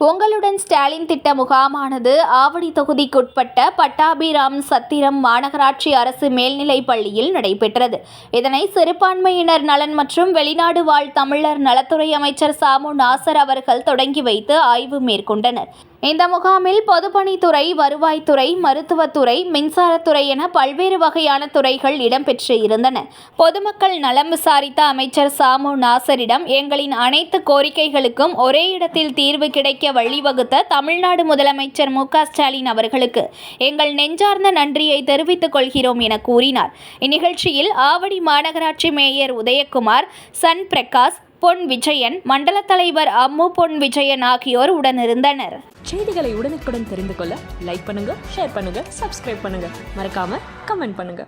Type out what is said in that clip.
உங்களுடன் ஸ்டாலின் திட்ட முகாமானது ஆவடி தொகுதிக்குட்பட்ட பட்டாபிராம் சத்திரம் மாநகராட்சி அரசு மேல்நிலைப் பள்ளியில் நடைபெற்றது. இதனை சிறுபான்மையினர் நலன் மற்றும் வெளிநாடு வாழ் தமிழர் நலத்துறை அமைச்சர் சாமு நாசர் அவர்கள் தொடங்கி வைத்து ஆய்வு மேற்கொண்டனர். இந்த முகாமில் பொதுப்பணித்துறை வருவாய்த்துறை மருத்துவத்துறை மின்சாரத்துறை என பல்வேறு வகையான துறைகள் இடம்பெற்று இருந்தன பொதுமக்கள் நலம் விசாரித்த அமைச்சர் சாமு நாசரிடம் எங்களின் அனைத்து கோரிக்கைகளுக்கும் ஒரே இடத்தில் தீர்வு கிடைக்க வழிவகுத்த தமிழ்நாடு முதலமைச்சர் மு ஸ்டாலின் அவர்களுக்கு எங்கள் நெஞ்சார்ந்த நன்றியை தெரிவித்துக் கொள்கிறோம் என கூறினார். இந்நிகழ்ச்சியில் ஆவடி மாநகராட்சி மேயர் உதயகுமார் சன் பிரகாஷ் பொன் விஜயன் மண்டல தலைவர் அம்மு பொன் விஜயன் ஆகியோர் உடனிருந்தனர். செய்திகளை உடனுக்குடன் தெரிந்து கொள்ள லைக் பண்ணுங்க ஷேர் பண்ணுங்க சப்ஸ்கிரைப் பண்ணுங்க. மறக்காம கமெண்ட் பண்ணுங்க.